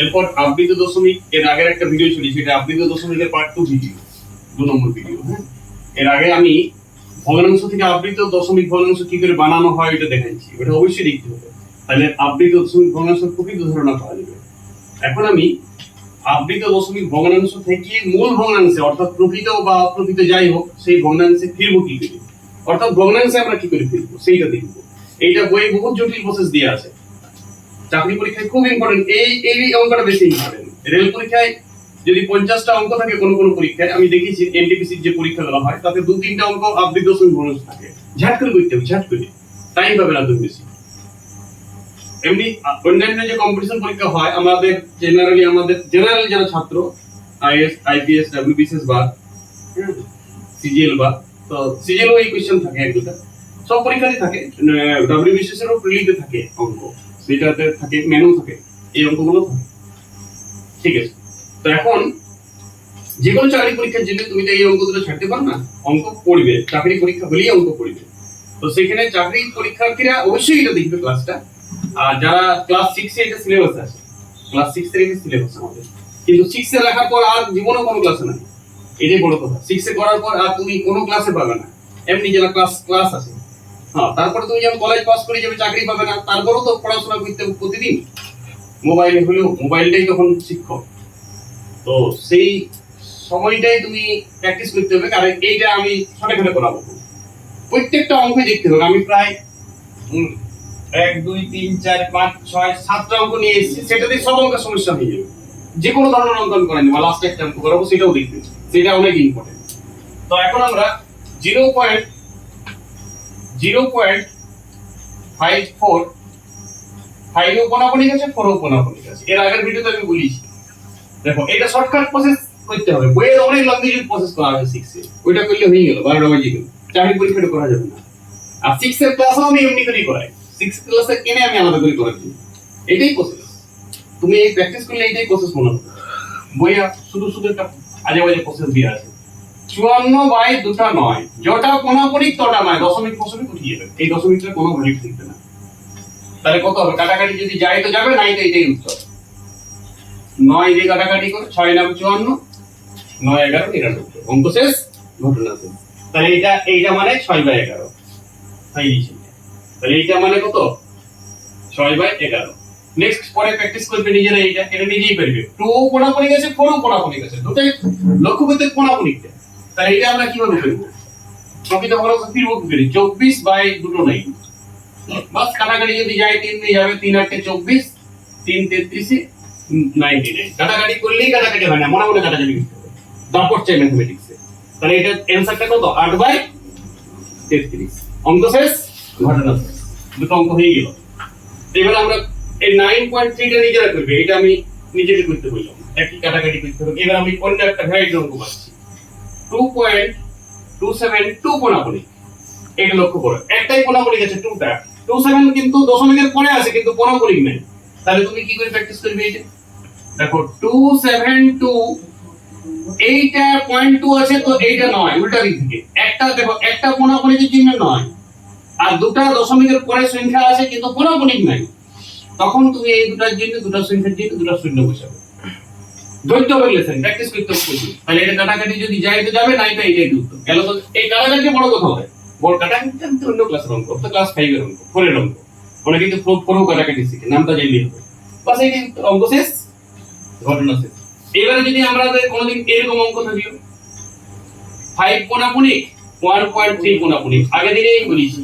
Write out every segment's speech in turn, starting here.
এরপর আবৃত দশমিক এর আগের একটা ভিডিও ছিল, সেটা আবৃত দশমিকের পার্ট টু ভিডিও দু নম্বর ভিডিও হ্যাঁ? এর আগে আমি ভগ্নাংশ থেকে আবৃত দশমিক ভগ্নাংশ কি করে বানানো হয় এটা দেখাচ্ছি, ওটা অবশ্যই দেখতে হবে। তাহলে আবৃত দশমিক ভগ্নাংশের প্রকৃত ধারণা পাওয়া যাবে। এখন আমি আবৃত দশমিক ভগ্নাংশ থেকে মূল ভগ্নাংশে, অর্থাৎ প্রকৃত বা অপ্রকৃত যাই হোক, সেই ভগ্নাংশে ফিরবো কি করে? অর্থাৎ ভগ্নাংশে আমরা কি করে ফিরবো? সেইটা দেখব। এইটা বইয়ে বহুত জটিল প্রসেস দিয়ে আছে। চাকরি পরীক্ষায় খুব ইম্পর্টেন্ট এই এই অঙ্কটা বেশি ইম্পর্টেন্ট রেল পরীক্ষায় যদি পঞ্চাশটা অঙ্ক থাকে কোনো কোনো পরীক্ষায়, আমি দেখেছি এনটিপিসির যে পরীক্ষাগুলো হয়, তাতে দু, তিনটা অঙ্ক আবৃত দশমিক থাকে। ঝাট করে করতে হবে, ঝাট করে। টাইম পাবে না তুমি বেশি। এমনি অন্যান্য যে কম্পিটিশন পরীক্ষা হয়, আমাদের জেনারেলি আমাদের জেনারেল যারা ছাত্র আইএস আইপিএস ডাব্লিউবিসিএস বা সিজিএল বা, তো সিজিএল এই কোয়েশ্চেন থাকে এক দুটা। সব পরীক্ষাতেই থাকে ডাব্লিউবিসিএস এরও প্রিলিতে থাকে অঙ্ক। সেটাতে থাকে মেনু থাকে, এই অঙ্কগুলো ঠিক আছে। তো এখন যে কোনো চাকরি পরীক্ষার জন্য তুমি তো এই অঙ্ক দুটো ছাড়তে পারো না। অঙ্ক পড়বে, চাকরি পরীক্ষা হলেই অঙ্ক পড়বে। তো সেখানে চাকরি পরীক্ষার্থীরা অবশ্যই এটা দেখবে ক্লাসটা আর যারা ক্লাস সিক্সে এটা সিলেবাস আছে ক্লাস সিক্স এর এটা সিলেবাস আমাদের। কিন্তু সিক্সে রাখার পর আর জীবনে কোনো ক্লাসে নাই। এটাই বড় কথা। সিক্সে করার পর আর তুমি কোনো ক্লাসে পাবে না। এমনি যারা ক্লাস ক্লাস আছে তারপরে তুমি যখন কলেজ পাস করে যাবে, চাকরি পাবে না, তারপরেও তো পড়াশোনা করতে হবে প্রতিদিন। মোবাইলে হলেও মোবাইলটাই তখন শিক্ষক। তো সেই সময়টাই তুমি প্র্যাকটিস করতে হবে, কারণ এইটা আমি ছোটে ছোটে করাবো প্রত্যেকটা অঙ্কই দেখতে হবে। আমি প্রায় এক, দুই, তিন, চার, পাঁচ, ছয়, সাতটা অঙ্ক নিয়ে এসেছি সেটাতে সব অঙ্কের সমস্যা হয়ে যাবে। যে কোনো ধরনের অঙ্কন করেন বা লাস্টে একটা অঙ্ক করাবো, সেটাও দেখবে সেটা অনেক ইম্পর্টেন্ট তো এখন আমরা zero point zero point five four five four এর আগের ভিডিওতে আমি দেখো, এটা শর্টকাট প্রসেস করতে হবে। বইয়ের অনেক প্রসেস করা আছে সিক্সে ওইটা করলে হয়ে গেল, বারোটা বাজে গেল। চাকরি পরীক্ষাটা করা যাবে না। আর সিক্স এর ক্লাসও আমি এমনি করেই করাই। সিক্স ক্লাসে কেনে আমি আলাদা করে দিই এটাই প্রসেস তুমি এই প্র্যাকটিস করলে এটাই প্রসেস মনে হবে। বইয়া শুধু শুধু একটা আজে বাজে প্রসেস দিয়ে আছে চুয়ান্ন বাই দুটা নয়। যটা কোনাপনিক তটা নয়। দশমিক ফসমিক উঠিয়ে যাবে এই দশমিকটা কোনো ভ্যালু থাকবে না। তাহলে কত হবে? কাটাকাটি যদি যায় তো যাবে, নাই তো এটাই উত্তর। নয় দিয়ে কাটাকাটি করে, ছয় নাম চুয়ান্ন। নয়, এগারো, নিরানব্বই। অঙ্ক শেষ? ঘটনা শেষ। তাহলে এইটা এইটা মানে ছয় বাই এগারো। তাহলে এইটা মানে কত? ছয় বাই এগারো। নেক্সট পরে প্র্যাকটিস করবে নিজেরা এইটা। এটা নিজেই পারবে। টু কোনাকুনি গেছে ফোরও কোনাকুনি গেছে দুটাই লক্ষ্য করতে কোনাকুনিটা তাহলে এটা আমরা কীভাবে করব? প্রকৃত খরচ ফিরবো কি করি চব্বিশ বাই দুটো নাই। বাস কাটাকাটি যদি যায়, তিন দিয়ে যাবে, তিন আটকে চব্বিশ, তিন তেত্রিশে নাইনটি নাইন। কাটাকাটি করলেই কাটাকাটি হয় না, মনে মনে কাটাকাটি করতে হবে। দাপট চাই ম্যাথমেটিক্সে তাহলে এটা অ্যান্সারটা কত? আট বাই তেত্রিশ। অঙ্ক শেষ? ঘটনা শেষ। দুটো অঙ্ক হয়ে গেল। এবার আমরা এই নাইন পয়েন্ট থ্রিটা নিজেরা করবে, এটা আমি নিজেকে করতে বললাম। একই কাটাকাটি করতে হবে। এবার আমি অন্য একটা ভ্যারাইটি অঙ্ক পাচ্ছি। Two point two seven two কোনাকুনি এটা লক্ষ্য করো, একটাই কোনাকুনি গেছে টুটা টু সেভেন কিন্তু দশমিকের পরে আছে, কিন্তু কোনাকুনি নেই। তাহলে তুমি কি করে প্র্যাকটিস করবে এটা দেখো টু সেভেন টু এইটা পয়েন্ট টু আছে, তো এইটা নয়, উল্টা দিক থেকে। একটা, দেখো, একটা কোনাকুনিকের চিহ্ন নয়, আর দুটা দশমিকের পরে সংখ্যা আছে, কিন্তু কোনাকুনিক নাই। তখন তুমি এই দুটার জন্য দুটা সংখ্যার জন্য দুটা শূন্য বসাবে। হবে প্র্যাকটিস করতে তাহলে এটা কাটাকাটি যদি যায় তো যাবে, নাই তো এইটাই গেল তো এই কাটাকাটি বড় কথা হয় বড় কাটাকাটি তো অন্য ক্লাসের অঙ্ক তো ক্লাস ফাইভ এর অঙ্ক ফোরের অঙ্ক। অনেকে কিন্তু কাটাকাটি শিখে, নামটা হবে। বাস এই অঙ্ক শেষ, ঘটনা শেষ। এবারে যদি কোনোদিন এরকম অঙ্ক থাকল ফাইভ কোনাকুনি ওয়ান পয়েন্ট থ্রি কোনাকুনি আগে দিনেই বলেছি,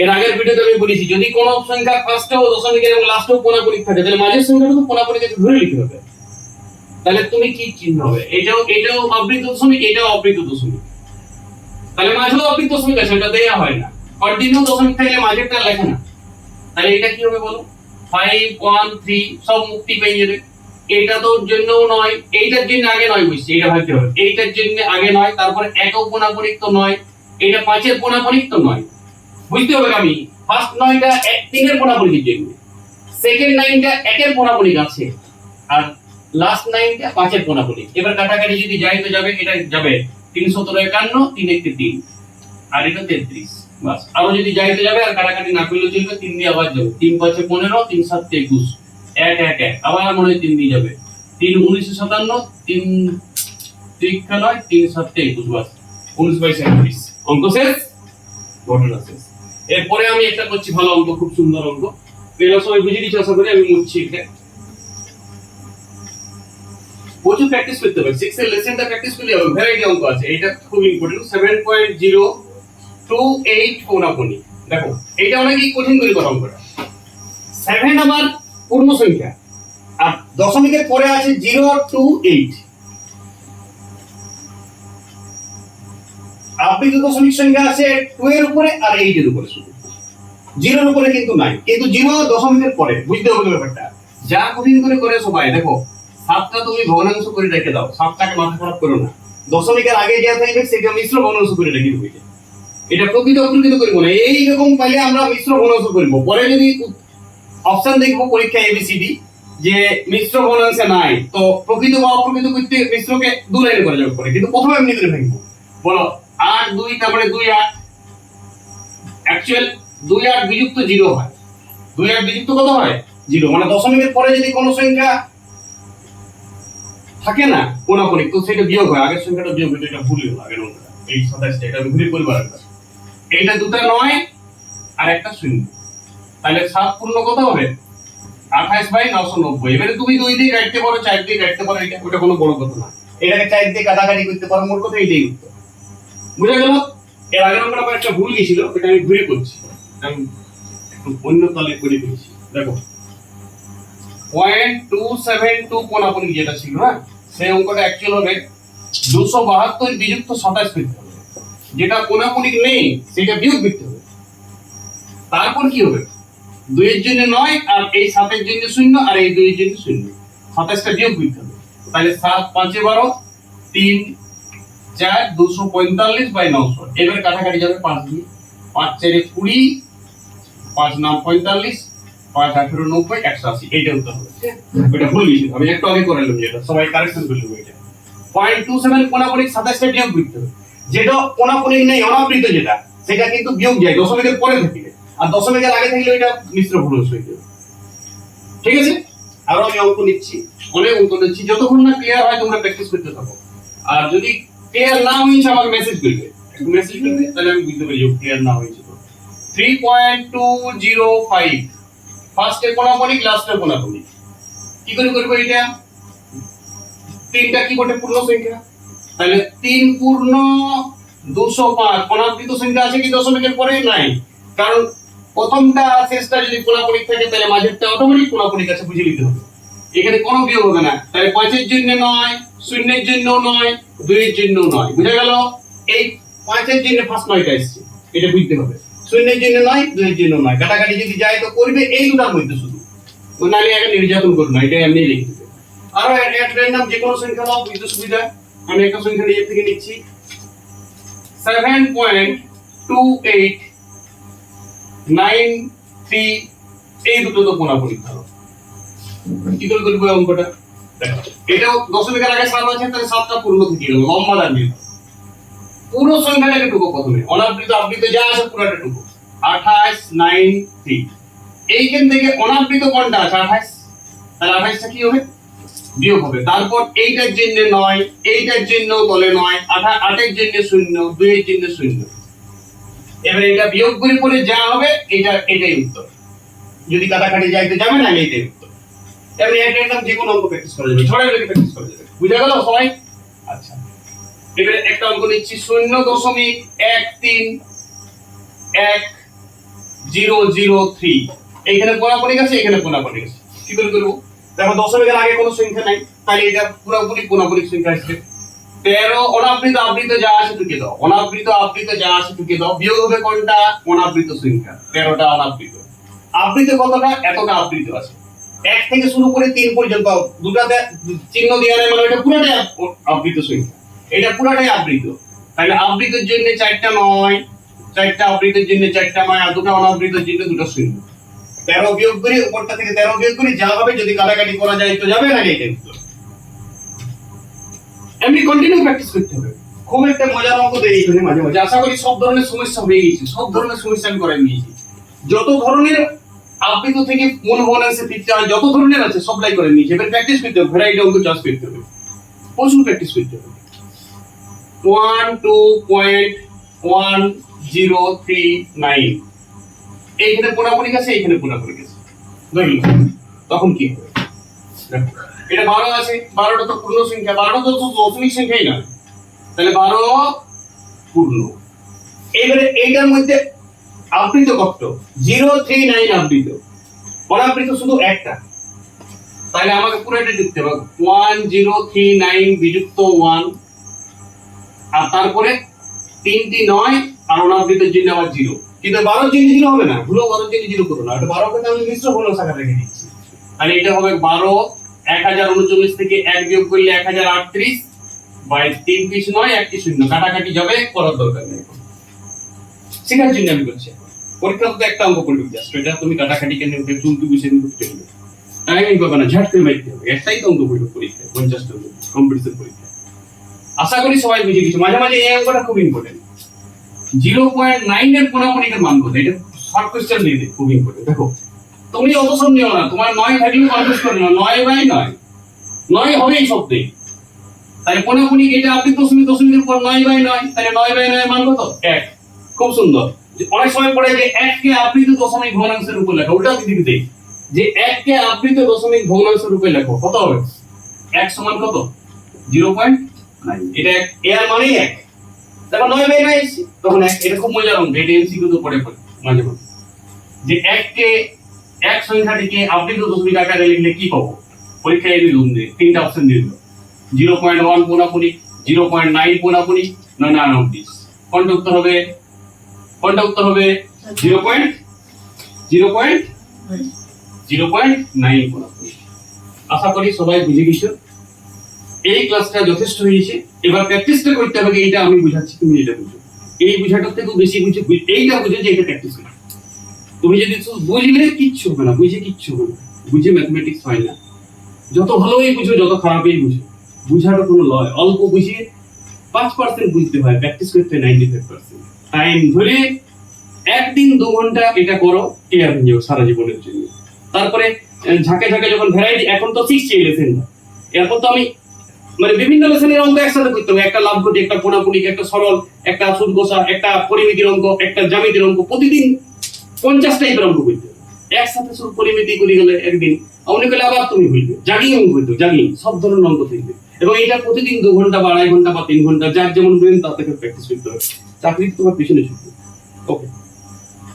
এর আগের ভিডিওতে আমি বলেছি, যদি কোনো সংখ্যা ফার্স্টেও দশমিকের এবং লাস্টেও কোনাকুনি থাকে তাহলে মাঝের তো কোনাকুনিকে ধরে লিখতে হবে। তাহলে তুমি কি চিহ্ন হবে? এটাও এটাও আবৃত দশমিক, এটাও আবৃত দশমিক। তাহলে মাঝেও আবৃত দশমিক আছে, ওটা দেয়া হয় না। কন্টিনিউ দশমিক থাকলে মাঝেরটা লেখে না। তাহলে এটা কি হবে বলো? ফাইভ ওয়ান থ্রি সব মুক্তি পেয়ে যাবে। এটা তোর জন্যও নয়, এইটার জন্য আগে নয় বুঝছি এটা ভাবতে হবে। এইটার জন্য আগে নয়, তারপরে একও কোনাপনিক তো নয়, এটা পাঁচের কোনাপনিক তো নয়। বুঝতে হবে আমি? ফার্স্ট নয়টা এক তিনের কোনাপনিকের জন্য। সেকেন্ড নাইনটা একের কোনাপনিক আছে। আর লাস্ট নাইনটা পাঁচের কোনাপনিক এবার কাটাকাটি যদি যাই তো যাবে, এটা যাবে তিন সতেরো একান্ন তিন একটি তিন। আর এটা তেত্রিশ। বাস। আরও যদি যাইতে যাবে, আর কাটাকাটি না করলে চলবে, তিন দিয়ে আবার যাবে। তিন পাঁচে পনেরো, তিন সাত একুশ। এক এক এক। আবার মনে হয় তিন দিয়ে যাবে। তিন উনিশশো সাতান্ন, তিন তিরিক্ষা নয়, তিন সাতটা একুশ। বাস। উনিশ বাইশ একত্রিশ অঙ্ক শেষ? ঘটনা শেষ। এরপরে আমি একটা করছি ভালো অঙ্ক, খুব সুন্দর অঙ্ক। পেলার সবাই বুঝে দিচ্ছি আশা করি আমি মুছছি এটা প্রচুর প্র্যাকটিস করতে হবে। সিক্স এর লেসনটা প্র্যাকটিস করলে হবে। ভ্যারাইটি অঙ্ক আছে। এটা খুব important seven point zero two eight কোনাকুনি দেখো এটা অনেকই কঠিন করে করা অঙ্কটা। সেভেন আবার পূর্ণ সংখ্যা। আর দশমিকের পরে আছে জিরো টু এইট আবৃত দশমিক সংখ্যা আছে টু এর উপরে আর এইট এর উপরে। শুধু জিরোর উপরে কিন্তু নাই। কিন্তু জিরো দশমিকের পরে। বুঝতে হবে ব্যাপারটা। যা কঠিন করে করে সবাই। দেখো সাতটা তুমি ভগ্নাংশ করে রেখে দাও, সাতটাকে মাথা খারাপ করো না। দশমিকের আগে যা থাকবে, সেটা মিশ্র ভগ্নাংশ করে রেখে দেবে। এটা প্রকৃত অপ্রকৃত করব না। এইরকম পাইলে আমরা মিশ্র ভগ্নাংশ করব। পরে যদি অপশন দেখব পরীক্ষা এবিসিডি যে মিশ্র ভগ্নাংশে নাই, তো প্রকৃত বা অপ্রকৃত করতে মিশ্রকে দু লাইনে করে যাবে পরে। কিন্তু প্রথমে এমনি করে ভাঙবো। বলো, আট, দুই, তারপরে দুই, আট। অ্যাকচুয়াল দুই, আট বিযুক্ত জিরো হয়। দুই, আট বিযুক্ত কত হয়? জিরো। মানে দশমিকের পরে যদি কোনো সংখ্যা থাকে না কোনাপনিক তো সেটা বিয়োগ হয়, আগের সংখ্যাটা বিয়োগ হয় এটা ভুল হলো, আগের অঙ্কটা। এই সাতাশটা, এটা ঘুরে পরিবার এইটা দুটা নয়, আর একটা শূন্য। তাহলে সাত পূর্ণ কত হবে? আঠাইশ বাই নশো নব্বই। এবারে তুমি দুই দিয়ে কাটতে পারো, চার দিয়ে কাটতে পারো, এটা ওটা কোনো বড় কথা না। এটাকে চার দিয়ে কাটাকাটি করতে পারো, মোট কথা এইটাই উত্তর। বুঝা গেল? এর আগের অঙ্কটা আমার একটা ভুল গেছিল এটা আমি ঘুরে করছি আমি একটু অন্য তলে করে দিয়েছি দেখো। পয়েন্ট টু সেভেন টু কোনাপনি যেটা ছিল না সেই অঙ্কটা অ্যাকচুয়াল হবে। দুশো বাহাত্তর বিযুক্ত সাতাশ করতে হবে। যেটা কোনাপনিক নেই, সেটা বিয়োগ করতে হবে। তারপর কি হবে? দুইয়ের জন্য নয় আর এই সাতের জন্য শূন্য আর এই দুইয়ের জন্য শূন্য। সাতাশটা বিয়োগ করতে হবে। তাহলে সাত পাঁচে বারো, তিন, চার, দুশো পঁয়তাল্লিশ বাই নশো। এবার কাটাকাটি যাবে পাঁচ দিয়ে। পাঁচ চারে কুড়ি, পাঁচ নাম পঁয়তাল্লিশ পাঁচ আঠেরো নব্বই, একশো আশি, এইটা উত্তর হবে। ওইটা ভুল গেছিল আমি একটু আগে করে নিলাম যেটা। সবাই কারেকশন করে নেব এটা। পয়েন্ট টু সেভেন কোনাপনিক সাতাশটা বিয়োগ করতে হবে। যেটা কোনাপনিক নেই, অনাবৃত যেটা, সেটা কিন্তু বিয়োগ যায়, দশমিকের পরে থাকলে। আর দশমিকের আগে থাকলে ওইটা মিশ্র ভুলস হয়ে যাবে। ঠিক আছে? আরও আমি অঙ্ক নিচ্ছি, অনেক অঙ্ক নিচ্ছি। যতক্ষণ না ক্লিয়ার হয়, তোমরা প্র্যাকটিস করতে থাকো। আর যদি ক্লিয়ার না হয়েছে, আমাকে মেসেজ করবে। মেসেজ করবে, তাহলে আমি বুঝতে পারি ক্লিয়ার না হয়েছে three point two zero five ফার্স্টে কোনাপনিক লাস্টে কোনাপনিক কি করে করব এটা? তিনটা কি বটে পূর্ণ সংখ্যা? তাহলে তিন পূর্ণ দুশো পাঁচ। অনাবৃত সংখ্যা আছে কি দশমিকের পরে নাই। কারণ প্রথমটা শেষটা যদি কোনাপনিক থাকে, তাহলে মাঝেরটা অটোমেটিক কোনাপনিক আছে বুঝে নিতে হবে। এখানে কোনো বিয়োগ হবে না। তাহলে পাঁচের জন্য নয়, শূন্যের জন্য নয়, দুইয়ের জন্য নয়। বুঝা গেল? এই পাঁচের জন্য ফার্স্ট নয়টা এসছে। এটা বুঝতে হবে। শূন্যের জন্য নয়, দুইয়ের জন্য নয়। কাটাকাটি যদি যায় তো করবে, এই দুটার মধ্যে শুধু। নাহলে আগে নির্যাতন করবে না এটা এমনি লিখে। দেবে আরও এক র্যান্ডম যে কোনো সংখ্যা দাও বুঝতে সুবিধা। আমি একটা সংখ্যা নিজের থেকে নিচ্ছি। Seven point two eight nine three এই দুটো তো কোনাকুনি ধরো কি করে করব অঙ্কটা? দেখো, এটাও দশমিকের আগে সাত আছে, তাহলে সাতটা পূর্ণ থেকে গেল, লম্বা দাঁড়িয়ে। পুরো সংখ্যাটাকে টুকো প্রথমে। অনাবৃত আবৃত যা আছে পুরোটা টুকো। আঠাশ, নাইন থ্রি এইখান থেকে অনাবৃত কোনটা আছে? আঠাশ। তাহলে আঠাশটা কি হবে? বিয়োগ হবে। তারপর এইটার জন্য নয়, এইটার জন্য তলে নয়, আঠা আটের জন্য শূন্য, দুইয়ের জন্য শূন্য। এবার এটা বিয়োগ করে পরে যা হবে, এটা এটাই উত্তর। যদি কাটাকাটি যায় তো যাবে না এইটাই উত্তর। এমনি একটা একদম যে কোনো অঙ্ক প্র্যাকটিস করা যাবে। ছড়াই প্র্যাকটিস করা যাবে। বুঝা গেল সবাই? আচ্ছা। এবারে একটা অঙ্ক নিচ্ছি, শূন্য দশমিক এক তিন এক জিরো জিরো থ্রি। এখানে কি করে করব দেখো, দশমিকের আগে কোনো সংখ্যা নাই তাহলে এটা পুরোপুরি সংখ্যা আসবে তেরো, অনাবৃত আবৃত যা আছে টুকে দাও। অনাবৃত আবৃত যা আছে টুকে দাও। বিয়োগ হবে কোনটা? অনাবৃত সংখ্যা। তেরোটা অনাবৃত। আবৃত কতটা? এতটা আবৃত আছে। এক থেকে শুরু করে তিন পর্যন্ত, দুটাতে চিহ্ন দেওয়া মানে এটা পুরোটাই আব- আবৃত সংখ্যা। এটা পুরোটাই আবৃত। তাহলে আবৃতের জন্য চারটা নয়, চারটা আবৃতের জন্য চারটা নয়, আর দুটো অনাবৃতের জন্য দুটো শূন্য। তেরো বিয়োগ করি, উপরটা থেকে তেরো বিয়োগ করি যা হবে, যদি কাটাকাটি করা যায়, তো যাবে না এটা এমনি কন্টিনিউ প্র্যাকটিস করতে হবে। খুব একটা মজার অঙ্ক এখানে মাঝে মাঝে। আশা করি সব ধরনের সমস্যা হয়ে গেছে সব ধরনের সমস্যা আমি করাই নিয়েছি। যত ধরনের আবৃত থেকে মূল ভগ্নাংশে ফিরতে হয়, যত ধরনের আছে, সবলাই করে নিয়েছে। এবার প্র্যাকটিস করতে হবে। ভ্যারাইটি অঙ্ক চাষ করতে হবে। প্রচুর প্র্যাকটিস করতে হবে। One two point one three nine এইখানে পোনাপুরি গেছে, এইখানে পোনাপুরি গেছে। বুঝলি তখন কি হবে? এটা বারো আছে, বারোটা তো পূর্ণ সংখ্যা। বারোটা তো দশমিক সংখ্যাই না। তাহলে বারো পূর্ণ। এবারে এইটার মধ্যে আবৃত কত জিরো, থ্রি, নাইন আবৃত। অনাবৃত শুধু একটা। তাহলে আমাকে পুরো এটা লিখতে হবে। ওয়ান জিরো থ্রি নাইন বিযুক্ত ওয়ান আর তারপরে তিনটি নয় আর অনাবৃতের জন্য আবার জিরো। কিন্তু বারো জন্য জিরো হবে না? ভুলো বারো জন্য জিরো করো না। এটা বারো কে আমি মিশ্র হলো শাখা রেখে দিচ্ছি। তাহলে এটা হবে বারো এক হাজার উনচল্লিশ থেকে এক বিয়োগ করলে এক হাজার আটত্রিশ বাই তিন পিস নয় একটি শূন্য। কাটাকাটি যাবে করার দরকার নেই। শেখার জন্য আমি করছি। পরীক্ষা তো একটা অঙ্ক করবি জাস্ট। এটা তুমি কাটাকাটি কেন উঠে চুলটু বুঝে নিয়ে করতে হবে। টাইমিং পাবে না ঝাট করে মাইতে হবে। একটাই তো অঙ্ক করবে পরীক্ষায় পঞ্চাশটা কম্পিটিশন পরীক্ষা আশা করি সবাই বুঝে গেছে। মাঝে মাঝে এই অঙ্কটা খুব ইম্পর্টেন্ট জিরো পয়েন্ট নাইন এর কোনাকুনিকের মান কত এটা শর্ট কোয়েশ্চেন দে খুব ইম্পর্টেন্ট দেখো, তুমি অবসর নিও না, তোমার নয় থাকলে কনফিউজ করো না, নয় বাই নয়। নয় হবে এই তাহলে কোনাকুনি এটা আপনি দশমিক, দশমিকের পর নয় বাই নয়, তাহলে নয় বাই নয় মান কত? এক। খুব সুন্দর। অনেক সময় পড়ে যে এককে আবৃত দশমিক ভগ্নাংশের উপর লেখো ওটা দিকে দেই যে এককে আবৃত দশমিক ভগ্নাংশের রূপে লেখো, কত হবে? এক সমান কত? জিরো পয়েন্ট এটা এর মানেই এক। দেখো নয় তখন খুব মজার অঙ্ক এটা এমসিকিউ তো পড়ে পড়ে। মাঝে মাঝে যে এককে এক সংখ্যাটিকে আবৃত দশমিক আকারে লিখলে কি পাবো? পরীক্ষায় এনে লুম দিয়ে তিনটা অপশন দিয়ে দিল। জিরো পয়েন্ট ওয়ান পোনাপুনি জিরো পয়েন্ট নাইন পোনাপুনি না উনত্রিশ কোনটা উত্তর হবে? কোনটা উত্তর হবে? Zero point zero point zero point nine পোনাপুনি আশা করি সবাই বুঝে গেছো। এই ক্লাসটা যথেষ্ট হয়েছে। এবার প্র্যাকটিসটা করতে হবে, এইটা আমি বুঝাচ্ছি, তুমি এটা বুঝো। এই বুঝাটার থেকেও বেশি বুঝে, এইটা বুঝে যে এটা প্র্যাকটিস করো। তুমি যদি বুঝলে কিচ্ছু হবে না, বুঝে কিচ্ছু হবে না। বুঝে ম্যাথমেটিক্স হয় না। যত ভালোই বুঝো, যত খারাপই বুঝো বুঝাটা কোনো লয়। অল্প বুঝিয়ে পাঁচ পার্সেন্ট বুঝতে হয় প্র্যাকটিস করতে নাইনটি ফাইভ পার্সেন্ট টাইম ধরে একদিন দু ঘণ্টা এটা করো ক্লিয়ার হয়ে যাবে সারা জীবনের জন্য। তারপরে ঝাঁকে ঝাঁকে যখন ভ্যারাইটি এখন তো এই লেসেনটা এরপর তো আমি মানে বিভিন্ন লেসনের অঙ্ক একসাথে করতে হবে। একটা লাভ ঘটি একটা পোনাপুনিক একটা সরল, একটা সুদ গোসা একটা পরিমিতির অঙ্ক একটা জ্যামিতির অঙ্ক প্রতিদিন পঞ্চাশ টাইপের অঙ্ক করতে একসাথে সুদ পরিমিতি করে গেলে একদিন অনেক গেলে আবার তুমি ভুলবে জাগিং অঙ্ক হইতো জাগিং। সব ধরনের অঙ্ক থাকবে। এবং এটা প্রতিদিন দু ঘণ্টা বা আড়াই ঘণ্টা বা তিন ঘণ্টা, যার যেমন ব্রেন তার থেকে প্র্যাকটিস করতে হবে। চাকরি তোমার পিছনে ছুটবে। ওকে